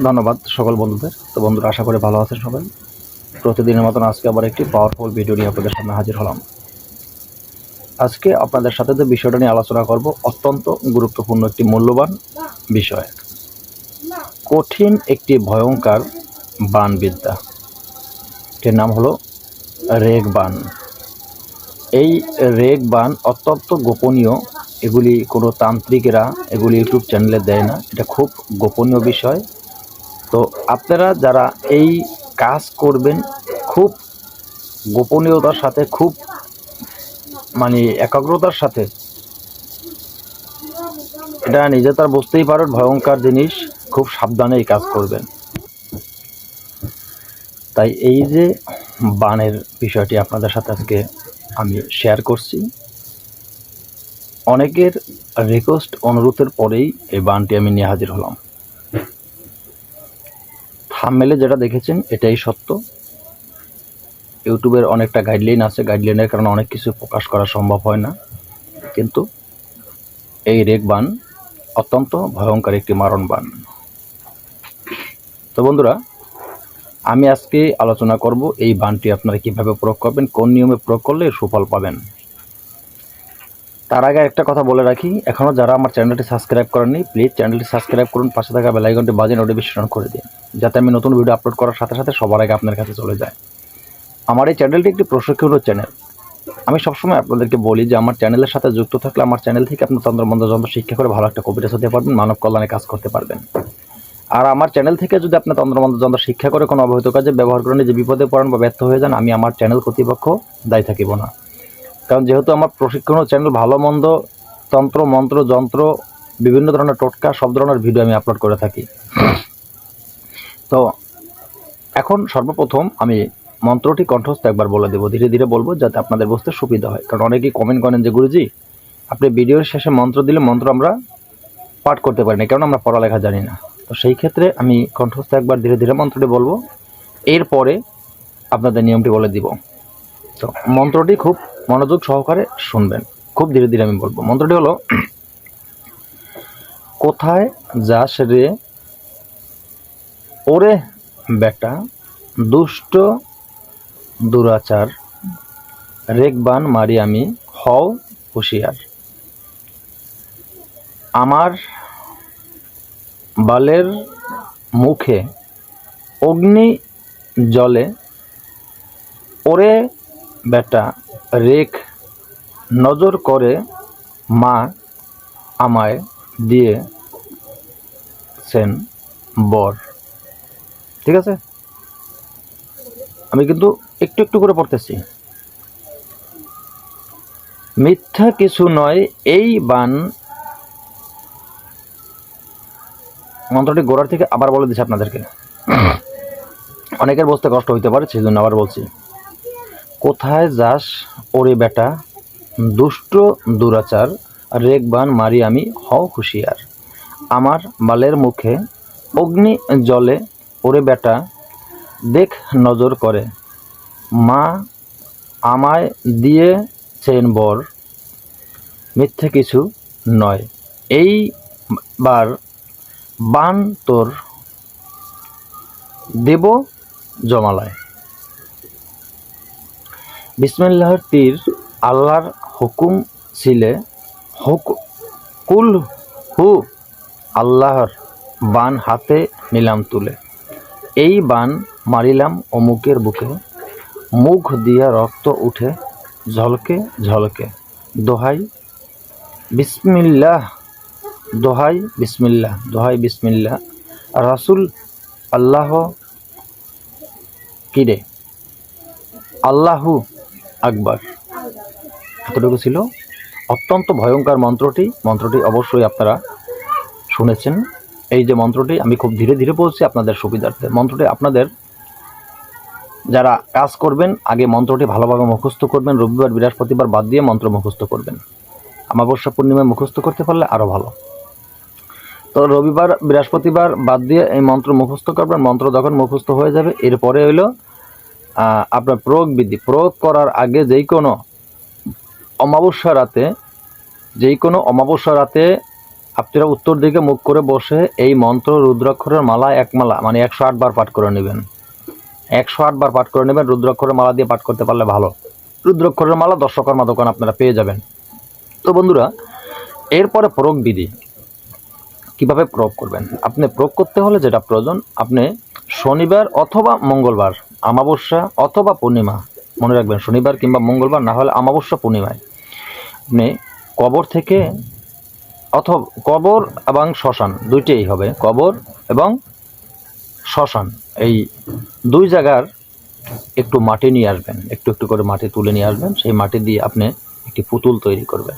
ধন্যবাদ সকল বন্ধুদের। তো বন্ধুরা, আশা করে ভালো আছেন সবাই। প্রতিদিনের মতন আজকে আবার একটি পাওয়ারফুল ভিডিও নিয়ে আপনাদের সামনে হাজির হলাম। আজকে আপনাদের সাথে যে বিষয়টা নিয়ে আলোচনা করব, অত্যন্ত গুরুত্বপূর্ণ একটি মূল্যবান বিষয়। কঠিন একটি ভয়ঙ্কর বানবিদ্যা। এটির নাম হলো রেগ বান। এই রেগ বান অত্যন্ত গোপনীয়। এগুলি কোনো তান্ত্রিকেরা এগুলি ইউটিউব চ্যানেলে দেয় না। এটা খুব গোপনীয় বিষয়। তো আপনারা যারা এই কাজ করবেন, খুব গোপনীয়তার সাথে, খুব মানে একাগ্রতার সাথে, এটা নিজে তার বুঝতেই পারেন, ভয়ঙ্কর জিনিস, খুব সাবধানে এই কাজ করবেন। তাই এই যে বানের বিষয়টি আপনাদের সাথে আজকে আমি শেয়ার করছি, অনেকের রিকোয়েস্ট অনুরোধের পরেই এই বানটি আমি নিয়ে হাজির হলাম। থামমেলে যেটা দেখেছেন, এটাই সত্য। ইউটিউবের অনেকটা গাইডলাইন আছে। গাইডলাইনের কারণে অনেক কিছু প্রকাশ করা সম্ভব হয় না। কিন্তু এই রেগ বান অত্যন্ত ভয়ঙ্কর একটি মারণ বান। তো বন্ধুরা, আমি আজকে আলোচনা করব এই বানটি আপনারা কীভাবে প্রয়োগ করবেন, কোন নিয়মে প্রয়োগ করলে সুফল পাবেন। তার আগে একটা কথা বলে রাখি এখনও যারা আমার চ্যানেলটি সাবস্ক্রাইব করেননি প্লিজ চ্যানেলটি সাবস্ক্রাইব করুন, পাশে থাকা বেলাইকনটি বাজে নোটিফিকেশন করে দিন, যাতে আমি নতুন ভিডিও আপলোড করার সাথে সাথে সবার আগে আপনার কাছে চলে যায়। আমার এই চ্যানেলটি একটি প্রশিক্ষণ চ্যানেল আমি সবসময় আপনাদেরকে বলি যে, আমার চ্যানেলের সাথে যুক্ত থাকলে আমার চ্যানেল থেকে আপনি তন্ত্রমন্ত্র যন্ত্র শিক্ষা করে ভালো একটা কবিতা হতে পারবেন, মানব কল্যাণে কাজ করতে পারবেন। আর আমার চ্যানেল থেকে যদি আপনি তন্ত্রমন্ত্র যন্ত্র শিক্ষা করে কোনো অবহিত কাজে ব্যবহার করে নিজে বিপদে পড়েন বা ব্যর্থ হয়ে যান, আমি আমার চ্যানেল কর্তৃপক্ষ দায়ী থাকিব না। কারণ যেহেতু আমার প্রশিক্ষণ চ্যানেল ভালো, মন্দ, তন্ত্র, মন্ত্র, যন্ত্র, বিভিন্ন ধরনের টোটকা, সব ধরনের ভিডিও আমি আপলোড করে থাকি। তো এখন সর্বপ্রথম আমি মন্ত্রটি কণ্ঠস্থ একবার বলে দেবো। ধীরে ধীরে বলব যাতে আপনাদের বুঝতে সুবিধা হয়। কারণ অনেকেই কমেন্ট করেন যে, গুরুজি, আপনি ভিডিওর শেষে মন্ত্র দিলে মন্ত্র আমরা পাঠ করতে পারি না কারণ আমরা পড়ালেখা জানি না। তো সেই ক্ষেত্রে আমি কণ্ঠস্থ একবার ধীরে ধীরে মন্ত্রটি বলব। এরপরে আপনাদের নিয়মটি বলে দিব। তো মন্ত্রটি খুব মনোযোগ সহকারে শুনবেন। খুব ধীরে ধীরে আমি বলব। মন্ত্রটি হলো, কোথায় যাস রে? ওরে বেটা, দুষ্ট দুরাচার, রেগবান মারি আমি, হও হুঁশিয়ার। আমার বালের মুখে অগ্নি জলে, ওরে বেটা রেখ নজর করে মা আমায় দিয়েছেন বর। ঠিক আছে? আমি কিন্তু একটু একটু করে পড়তেছি। মিথ্যা কিছু নয়, এই বান মন্ত্রটি গোড়ার থেকে আবার বলে দিচ্ছি আপনাদেরকে। অনেকের বসতে কষ্ট হইতে পারে সেই জন্য আবার বলছি। কোথায় যাস ওরে বেটা? দুষ্ট দুরাচার, রেগবান মারি আমি হও হুঁশিয়ার। আমার বালের মুখে অগ্নি জলে ওরে বেটা, দেখ নজর করে। মা আমায় দিয়ে চেন বর, মিথ্যে কিছু নয়। এই বার বান তোর দেব জমালায়। বিসমিল্লাহর তীর আল্লাহর হুকুম ছিলে। হুক কুল হু আল্লাহর বান হাতে নিলাম তুলে। এই বান মারিলাম অমুকের বুকে। মুখ দিয়া রক্ত উঠে ঝলকে ঝলকে। দোহাই বিসমিল্লাহ দোহাই বিসমিল্লাহ দোহাই বিসমিল্লাহ। রাসুল আল্লাহ কিরে আল্লাহু আকবার। এতটুকু ছিল। অত্যন্ত ভয়ঙ্কর মন্ত্রটি। মন্ত্রটি অবশ্যই আপনারা শুনেছেন। এই যে মন্ত্রটি, আমি খুব ধীরে ধীরে বলছি আপনাদের সুবিধার্থে। মন্ত্রটি আপনাদের যারা কাজ করবেন, আগে মন্ত্রটি ভালোভাবে মুখস্থ করবেন। রবিবার, বৃহস্পতিবার বাদ দিয়ে মন্ত্র মুখস্থ করবেন। অমাবস্যা পূর্ণিমায় মুখস্থ করতে পারলে আরও ভালো। তো রবিবার, বৃহস্পতিবার বাদ দিয়ে এই মন্ত্র মুখস্থ করবেন। মন্ত্র যখন মুখস্থ হয়ে যাবে, এরপরে হইল আপনার প্রয়োগ বিধি, প্রয়োগ করার আগে যেই কোনো অমাবস্যা রাতে যেই কোনো অমাবস্যা রাতে আপনারা উত্তর দিকে মুখ করে বসে এই মন্ত্র রুদ্রাক্ষরের মালা এক মালা মানে একশো আট বার পাঠ করে নেবেন। একশো আট বার পাঠ করে নেবেন, রুদ্রাক্ষরের মালা দিয়ে পাঠ করতে পারলে ভালো। রুদ্রাক্ষরের মালা দর্শকর্মা দোকান আপনারা পেয়ে যাবেন। তো বন্ধুরা, এরপরে প্রয়োগ বিধি। কীভাবে প্রয়োগ করবেন? আপনি প্রয়োগ করতে হলে যেটা প্রয়োজন, আপনি শনিবার অথবা মঙ্গলবার আমাবস্যা অথবা পূর্ণিমা, মনে রাখবেন, শনিবার কিংবা মঙ্গলবার না হলে আমাবস্যা পূর্ণিমায়। আপনি কবর থেকে অথবা কবর এবং শ্মশান, দুইটাই হবে, কবর এবং শ্মশান। এই দুই জায়গার একটু মাটি নিয়ে আসবেন, একটু একটু করে মাটি তুলে নিয়ে আসবেন, সেই মাটি দিয়ে আপনি একটি পুতুল তৈরি করবেন।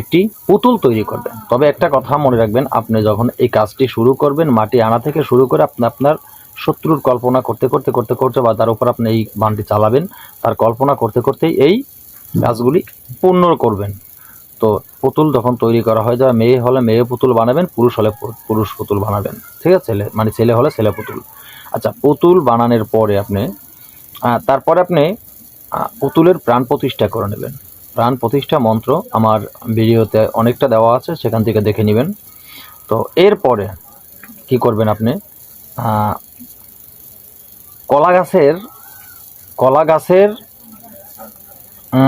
একটি পুতুল তৈরি করবেন। তবে একটা কথা মনে রাখবেন, আপনি যখন এই কাজটি শুরু করবেন, মাটি আনা থেকে শুরু করে আপনি, আপনার শত্রুর কল্পনা করতে করতে করতে করতে বা তার উপর আপনি এই বানটি চালাবেন, তার কল্পনা করতে করতেই এই কাজগুলি পূর্ণ করবেন। তো পুতুল যখন তৈরি করা হয় যাবে মেয়ে হলে মেয়ে পুতুল বানাবেন, পুরুষ হলে পুরুষ পুতুল বানাবেন। ঠিক আছে? ছেলে মানে ছেলে হলে ছেলে পুতুল। আচ্ছা পুতুল বানানোর পরে আপনি তারপরে আপনি পুতুলের প্রাণ প্রতিষ্ঠা করে নেবেন। প্রাণ প্রতিষ্ঠা মন্ত্র আমার ভিডিওতে অনেকটা দেওয়া আছে, সেখান থেকে দেখে নেবেন। তো এরপরে কি করবেন আপনি? কলা গাছের কলা গাছের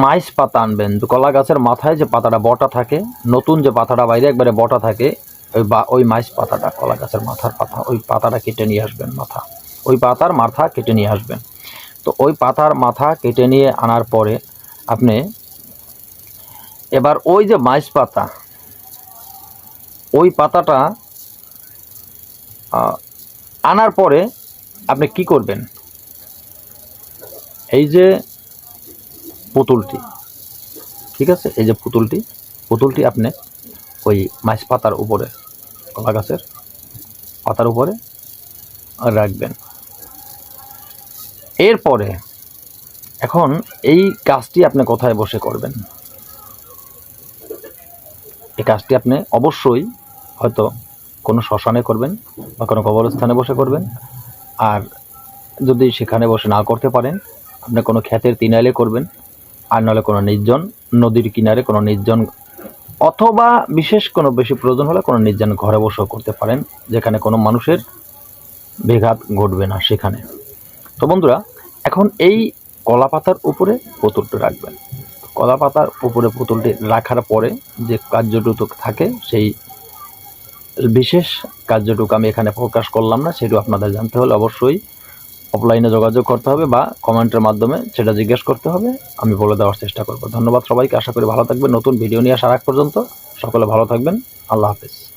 মাইস পাতা আনবেন। কলা গাছের মাথায় যে পাতাটা বটা থাকে, নতুন যে পাতাটা বাইরে একবারে বটা থাকে, ওই বা, ওই মাইস পাতাটা, কলা গাছের মাথার পাতা, ওই পাতাটা কেটে নিয়ে আসবেন মাথা। ওই পাতার মাথা কেটে নিয়ে আসবেন। তো ওই পাতার মাথা কেটে নিয়ে আনার পরে আপনি এবার ওই যে মাইস পাতা, ওই পাতাটা আনার পরে আপনি কি করবেন? এই যে পুতুলটি, ঠিক আছে? এই যে পুতুলটি পুতুলটি আপনি ওই মাছ পাতার উপরে, কলা গাছের পাতার উপরে রাখবেন। এরপরে এখন এই কাজটি আপনি কোথায় বসে করবেন? এই কাজটি আপনি অবশ্যই হয়তো কোনো শ্মশানে করবেন বা কোনো কবরস্থানে বসে করবেন। আর যদি সেখানে বসে না করতে পারেন আপনি কোনো ক্ষেতের তিনাইলে করবেন, আর নাহলে কোনো নির্জন নদীর কিনারে কোনো নির্জন, অথবা বিশেষ কোনো বেশি প্রয়োজন হলে কোনো নির্জন ঘরে বসেও করতে পারেন, যেখানে কোনো মানুষের বেঘাত ঘটবে না সেখানে। তো বন্ধুরা, এখন এই কলা পাতার উপরে পুতুলটি রাখবেন। কলা পাতার উপরে পুতুলটি রাখার পরে যে কার্যটুকু থাকে, সেই বিশেষ কার্যটুকু আমি এখানে প্রকাশ করলাম না সেটু আপনাদের জানতে হলে অবশ্যই অফলাইনে যোগাযোগ করতে হবে বা কমেন্টের মাধ্যমে সেটা জিজ্ঞেস করতে হবে। আমি বলে দেওয়ার চেষ্টা করব। ধন্যবাদ সবাইকে। আশা করি ভালো থাকবেন। নতুন ভিডিও নিয়ে আসার আগ পর্যন্ত সকলে ভালো থাকবেন। আল্লাহ হাফেজ।